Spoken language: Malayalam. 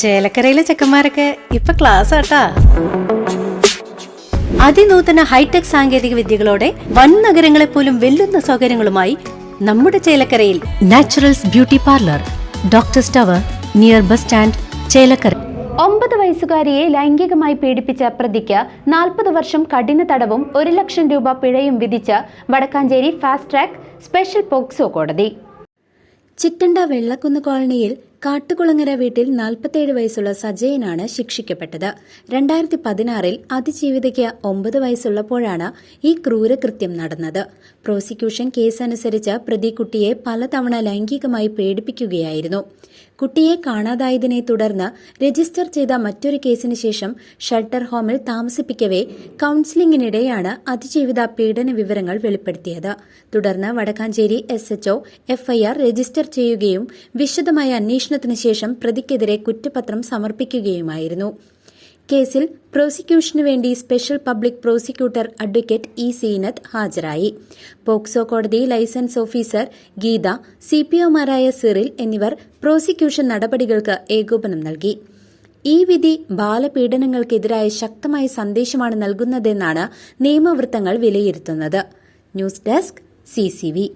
ചേലക്കരയിലെ ചെക്കന്മാരൊക്കെ ഇപ്പൊ ക്ലാസ് ആട്ടാ. അതിനൂതന ഹൈടെക് സാങ്കേതിക വിദ്യകളോടെ വൻ നഗരങ്ങളെ പോലും വെല്ലുന്ന സൗകര്യങ്ങളുമായി നമ്മുടെ ചേലക്കരയിൽ Naturals beauty parlour doctor tower near bus stand Chelakkara. ഒമ്പത് വയസ്സുകാരിയെ ലൈംഗികമായി പീഡിപ്പിച്ച പ്രതിക്ക് നാൽപ്പത് വർഷം കഠിന തടവും ഒരു ലക്ഷം രൂപ പിഴയും വിധിച്ച Vadakkancheri fast track special POCSO കോടതി. ചിറ്റണ്ട വെള്ളക്കുന്ന് കോളനിയിൽ കാട്ടുകുളങ്ങര വീട്ടിൽ നാൽപ്പത്തേഴ് വയസ്സുള്ള സജയനാണ് ശിക്ഷിക്കപ്പെട്ടത്. രണ്ടായിരത്തി പതിനാറിൽ അതിജീവിതയ്ക്ക് ഒമ്പത് വയസ്സുള്ളപ്പോഴാണ് ഈ ക്രൂരകൃത്യം നടന്നത്. പ്രോസിക്യൂഷൻ കേസനുസരിച്ച് പ്രതി കുട്ടിയെ പലതവണ ലൈംഗികമായി പീഡിപ്പിക്കുകയായിരുന്നു. കുട്ടിയെ കാണാതായതിനെ തുടർന്ന് രജിസ്റ്റർ ചെയ്ത മറ്റൊരു കേസിന് ശേഷം ഷെൽട്ടർ ഹോമിൽ താമസിപ്പിക്കവേ കൌൺസിലിംഗിനിടെയാണ് അതിജീവിത പീഡന വിവരങ്ങൾ വെളിപ്പെടുത്തിയത്. തുടർന്ന് Vadakkancheri S HO FIR register ചെയ്യുകയും വിശദമായ അന്വേഷണത്തിന് ശേഷം പ്രതിക്കെതിരെ കുറ്റപത്രം സമർപ്പിക്കുകയുമായിരുന്നു. കേസിൽ പ്രോസിക്യൂഷനു വേണ്ടി special public prosecutor advocate E Seenath ഹാജരായി. പോക്സോ കോടതി ലൈസൻസ് ഓഫീസർ ഗീത സിപിഒമാരായ സിറിൽ എന്നിവർ പ്രോസിക്യൂഷൻ നടപടികൾക്ക് ഏകോപനം നൽകി. ഈ വിധി ബാലപീഡനങ്ങൾക്കെതിരായ ശക്തമായ സന്ദേശമാണ് നൽകുന്നതെന്നാണ് നിയമവൃത്തങ്ങൾ വിലയിരുത്തുന്നത്. News desk CCV